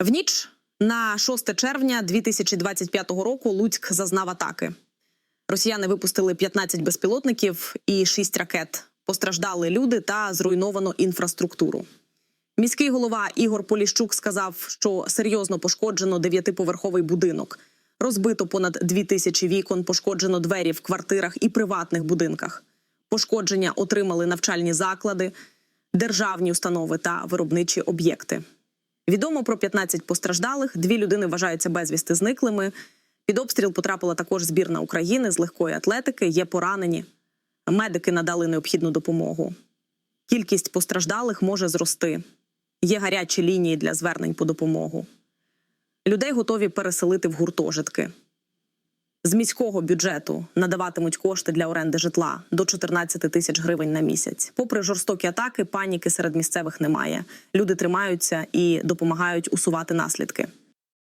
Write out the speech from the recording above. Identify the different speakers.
Speaker 1: В ніч на 6 червня 2025 року Луцьк зазнав атаки. Росіяни випустили 15 безпілотників і 6 ракет. Постраждали люди та зруйновано інфраструктуру. Міський голова Ігор Поліщук сказав, що серйозно пошкоджено дев'ятиповерховий будинок. Розбито понад дві тисячі вікон, пошкоджено двері в квартирах і приватних будинках. Пошкодження отримали навчальні заклади, державні установи та виробничі об'єкти. Відомо про 15 постраждалих. Дві людини вважаються безвісти зниклими. Під обстріл потрапила також збірна України з легкої атлетики. Є поранені. Медики надали необхідну допомогу. Кількість постраждалих може зрости. Є гарячі лінії для звернень по допомогу. Людей готові переселити в гуртожитки. З міського бюджету надаватимуть кошти для оренди житла до 14 тисяч гривень на місяць. Попри жорстокі атаки, паніки серед місцевих немає. Люди тримаються і допомагають усувати наслідки.